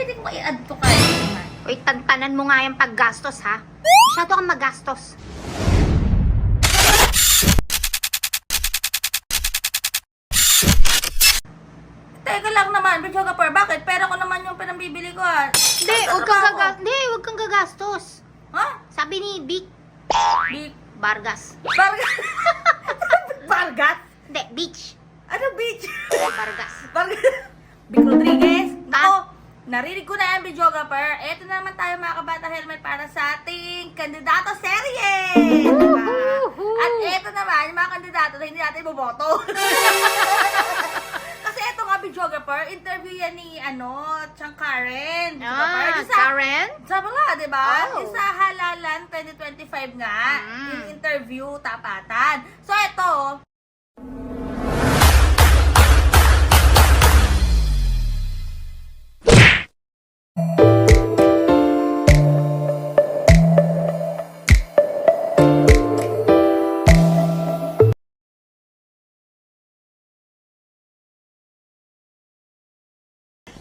pwede ko i-add to kayo naman. Uy, tantanan mo nga yung paggastos, ha? Masyado kang magastos. Teka lang naman, Bichoga Per, bakit? Pera ko naman yung pinambibili ko ah. Hindi, huwag kang, gaga hindi, huwag kang gagastos. Ha? Sabi ni Vic Big... Vargas. Bargas? Bargas? Hindi, Beach. Ano beach? Vargas. Bargas? Big Rodriguez? Ako, narinig ko na yan, videographer. Na naman tayo mga kabata helmet para sa ating kandidato serye. Diba? At eto naman, yung mga kandidato na hindi natin iboboto. Kasi eto nga, videographer, interview yan ni, ano, Chang Karen. videographer. Ah, Yung sa- Karen? Sabi nga, di ba? Oh. Yung sa Halalan 2025 nga, Mm. yung interview, tapatan. So, ito,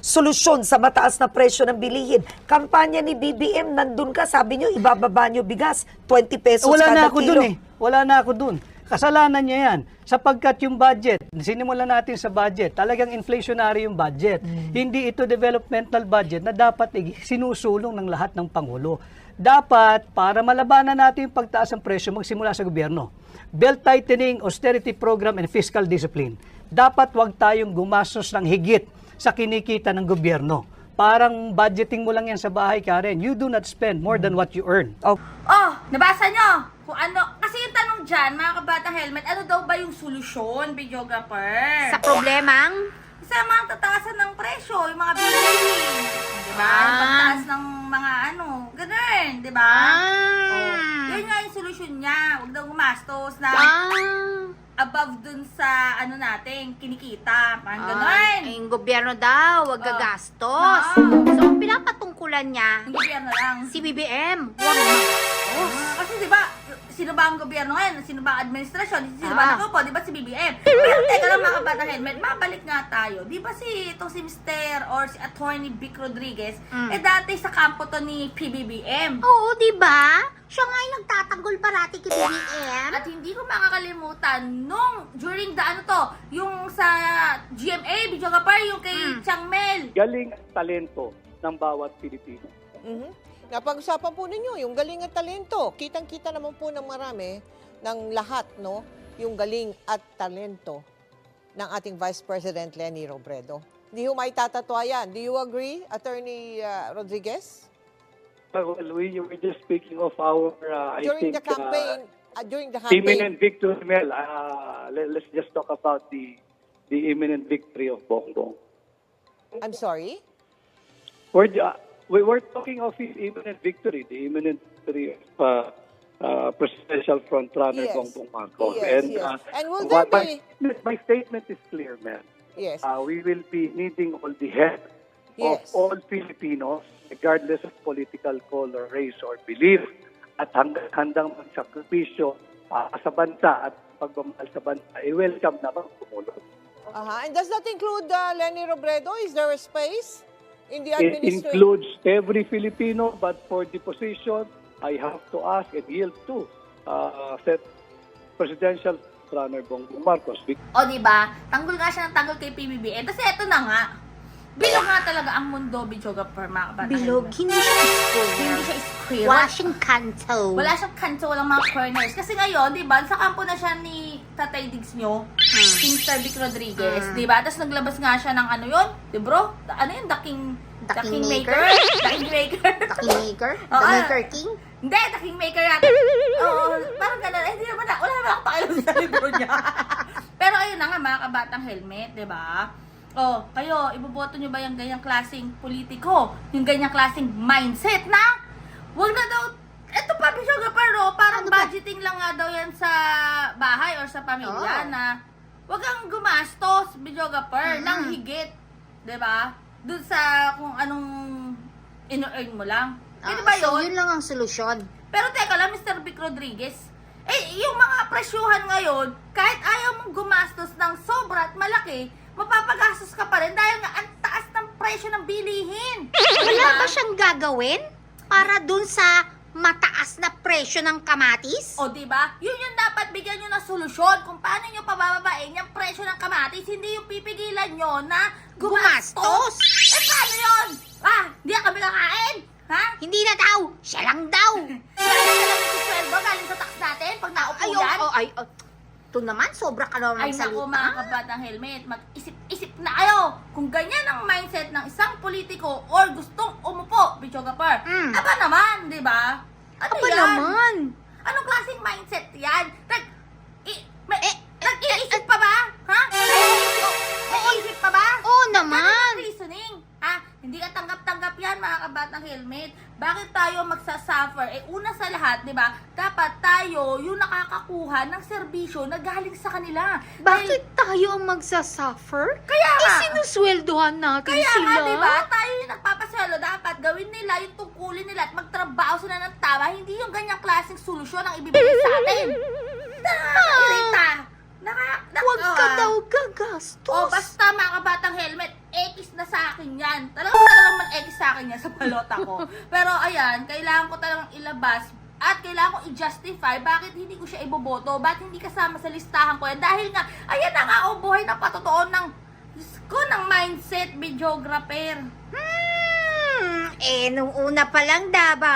solusyon sa mataas na presyo ng bilihin. Kampanya ni BBM, nandun ka, sabi nyo, ibababa nyo bigas, 20 pesos Wala kada na ako kilo. dun eh. Wala na ako dun. Kasalanan niya yan. Sapagkat yung budget, sinimulan natin sa budget, talagang inflationary yung budget. Hindi ito developmental budget na dapat sinusulong ng lahat ng Pangulo. Dapat, para malabanan natin yung pagtaas ng presyo, magsimula sa gobyerno. Belt tightening, austerity program, and fiscal discipline. Dapat wag tayong gumastos ng higit sa kinikita ng gobyerno. Parang budgeting mo lang yan sa bahay, Karen. You do not spend more than what you earn. Oh, oh, nabasa nyo? Kung ano, kasi yung tanong dyan, mga kabatang helmet, ano daw ba yung solusyon, videographer? Sa problemang? sa mga tataasan ng presyo, yung mga bilihin. Di ba? Yung Ah. pagtaas ng mga ano, ganun, di ba? Ah. Solusyon niya. Huwag daw gumastos na Ah. above dun sa ano natin, kinikita. Parang ganun. Ay, yung gobyerno daw, wag Oh. gagastos. Oo. So, ang pinapatungkulan niya, Ang gobyerno lang. si BBM, wag magastos. Ah, kasi di ba, sino ba ang gobyerno ngayon? Sino ba ang administrasyon? Sino ba Ah. ang po? Di ba si BBM? Pero teka lang mga kabata helmet, mabalik nga tayo. Di ba si itong si Mr. or si Attorney Vic Rodriguez, Mm. eh dati sa kampo to ni PBBM. Oo, di ba? Siya nga yung nagtatanggol parati kay BBM. At hindi ko makakalimutan nung during the ano to, yung sa GMA, Video Kapar, yung kay Mm. Chang Mel. galing at talento ng bawat Pilipino. Mhm. Napag-usapan po ninyo yung galing at talento. Kitang-kita naman po ng marami ng lahat, no? Yung galing at talento ng ating Vice President Lenny Robredo. Hindi ho may tatatwa yan. Do you agree, Attorney uh, Rodriguez? Well, we were just speaking of our, uh, I During think, the campaign, uh, during the uh, campaign, imminent victory, Mel. Uh, let, let's just talk about the the imminent victory of Bongbong. I'm sorry? We're, uh, we were talking of his imminent victory, the imminent victory of uh, uh, presidential frontrunner Yes. Bongbong Marcos. Yes, and yes. uh, And will what there my, be... my statement is clear, Mel. Yes. Uh, we will be needing all the help Yes. of all Filipinos, regardless of political color, race, or belief, at hanggang handang magsakripisyo uh, sa bansa at pagmamahal sa bansa, i-welcome naman tumulong. Aha. And does that include uh, Lenny Robredo? Is there a space in the It administration? includes every Filipino, but for the position, I have to ask and yield to uh, set presidential runner Bongbong Marcos. O di ba? Tanggol nga siya ng tanggol kay PBBM. Kasi eto na nga. Bilog nga talaga ang mundo, mga kabata Bilog, hindi siya square. Hindi siya square. Wala siyang kanto. Wala siyang kanto, walang mga corners. Kasi ngayon, di ba, sa kampo na siya ni Tatay Diggs nyo, Hmm. si Mr. Vic Rodriguez, Mm. di ba? Tapos naglabas nga siya ng ano yun, di bro? Ano yun? Daking, Daking maker? maker? Daking maker? The Kingmaker? The Oo. Maker King? Hindi, daking maker yata. Oo, parang gano'n. Eh, di naman na, wala naman akong pakialam sa libro niya. Pero ayun na nga, mga kabatang helmet, di ba? Oh, kayo, iboboto nyo ba yung ganyang klaseng politiko? Yung ganyang klaseng mindset na? Huwag na daw, eto pa, Bishoga pero parang Ano ba? budgeting lang nga daw yan sa bahay or sa pamilya Oo. na huwag kang gumastos, Bishoga per, Mhm. ng higit. Ba? Doon sa kung anong ino-earn mo lang. Pwede Ah, ba so, yun? yun lang ang solusyon. Pero teka lang, Mr. Vic Rodriguez, eh, yung mga presyuhan ngayon, kahit ayaw mong gumastos ng sobra at malaki, mapapagastos ka pa rin dahil nga ang taas ng presyo ng bilihin. Wala ba siyang gagawin para dun sa mataas na presyo ng kamatis? O, di ba? Yun yung dapat bigyan nyo ng solusyon kung paano nyo pabababain yung presyo ng kamatis. Hindi yung pipigilan nyo na gumastos. Gumastos. Eh, paano yun? Ah, hindi na kami kakain? Ha? Hindi na daw, siya lang daw. Kaya na lang yung sweldo galing sa tax natin pag naupo Ay, yan. oh, ay, oh. Ito naman, sobra ka naman Ay, naku magsalita. mga kabatang helmet, mag-isip-isip na kayo kung ganyan ang mindset ng isang politiko or gustong Bichogapar. Mm. Aba naman, di ba? Ano Aba yan? naman. Anong klaseng mindset yan? Nag, kabatang helmet. Bakit tayo magsasuffer? Eh, una sa lahat, di ba, dapat tayo yung nakakakuha ng serbisyo na galing sa kanila. Dahil- Bakit tayo ang magsasuffer? Kaya Eh, nga. sinusweldohan natin Kaya sila. nga, di ba? Tayo yung nagpapaswelo. Dapat gawin nila yung tungkulin nila at magtrabaho sila ng tama. Hindi yung ganyang klaseng solusyon ang ibibigay sa atin. Nakakairita. Naka, naka, Huwag ka daw gagastos. Oh, basta mga kabatang helmet, X na sa akin yan. Talagang talagang man X sa akin yan sa balota ko. Pero ayan, kailangan ko talagang ilabas at kailangan ko i-justify bakit hindi ko siya iboboto, bakit hindi kasama sa listahan ko yan. Dahil nga, ayan na nga, oh, buhay na patotoo ng, ko, ng mindset videographer. Hmm, eh, nung una pa lang, daba?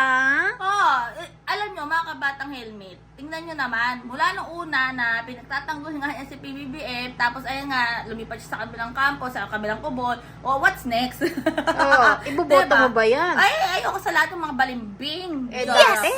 Oh, eh, alam nyo, mga kabatang helmet, tingnan nyo naman, mula nung una na pinagtatanggol nga niya si PBBM, tapos ayun nga, lumipat siya sa kabilang kampo, sa kabilang kubol, oh, what's next? Oh, iboboto Diba? mo ba yan? Ay, ayoko sa lahat ng mga balimbing. Eh, dati.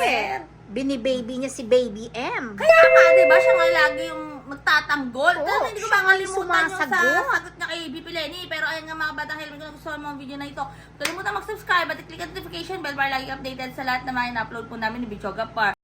Binibaby niya si Baby M. Kaya nga, di ba, siya nga lagi yung magtatanggol. Oo, Pero hindi ko siya makalimutan yung sa sumasagot. sagot niya kay BP Lenny. Pero ayun nga mga batang helmet, kung gusto mo ang video na ito, kalimutan mag-subscribe at i-click ang notification bell para lagi updated sa lahat na mga in-upload po namin ni Bichoga Par.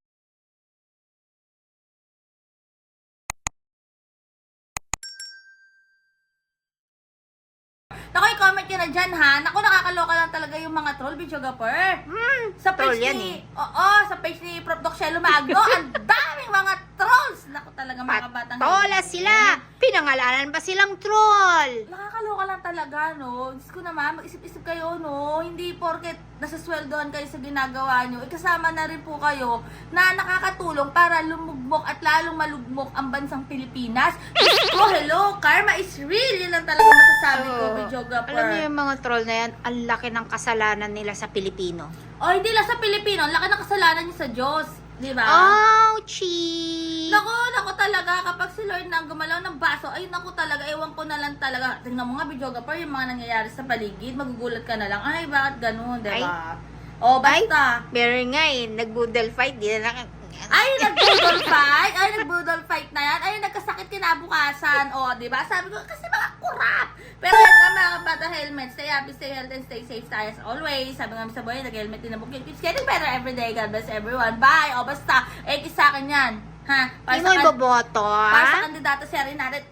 Naku, i-comment nyo na dyan ha. Naku, nakakaloka lang talaga yung mga troll, Bichogapur. Hmm, Sa page troll yan ni, eh. Oo, sa page ni Prof. Doc Shelo Magno, ang daming mga trolls. Naku talaga mga batang Patola sila. Pinangalanan pa silang troll. Nakakaloka lang talaga, no? Diyos ko naman, mag-isip-isip kayo, no? Hindi porket nasasweldoan kayo sa ginagawa nyo, ikasama na rin po kayo na nakakatulong para lumugmok at lalong malugmok ang bansang Pilipinas. Diyos ko, hello, karma is real. Yun lang talaga masasabi ko, Oo. Bijoga Alam niyo yung mga troll na yan, ang laki ng kasalanan nila sa Pilipino. O, hindi lang sa Pilipino, ang laki ng kasalanan niya sa Diyos. Di ba? Ouchie! Naku, naku talaga, kapag si Lord na ang gumalaw ng baso, ay naku talaga, ewan ko na lang talaga. Tingnan mo nga, pa, yung mga nangyayari sa paligid, magugulat ka na lang, ay, bakit ganun, di ba? O, basta. Meron nga eh, nag-boodle fight, di na lang. Ay, nag-budol fight! Ay, nag-budol fight na yan. Ay, nagkasakit kinabukasan. O, di ba? Sabi ko, kasi mga kurap. Pero yan nga, mga bata helmet. Stay happy, stay healthy, and stay safe tayo as always. Sabi nga sa buhay, nag-helmet din na bukid. It's getting better every day. God bless everyone. Bye! O, basta, eh, sa akin yan. Ha? Para Hindi mo sa, kan- iboboto, para sa ha? kandidato si Arin natin.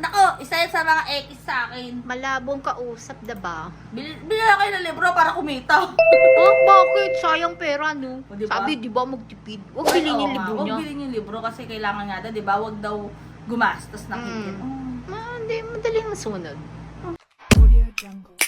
Nako, isa yan sa mga X sa akin. Malabong kausap, diba? Bil Bili na kayo ng libro para kumita. Oh, bakit? Sayang pera, no? O, diba? Sabi, di ba, magtipid? Huwag bilhin Oo yung nga, libro Huwag niya. bilhin yung libro kasi kailangan nga daw, di ba? Huwag daw gumastos ng Mm. higit. Ah, hindi, madaling masunod. jungle.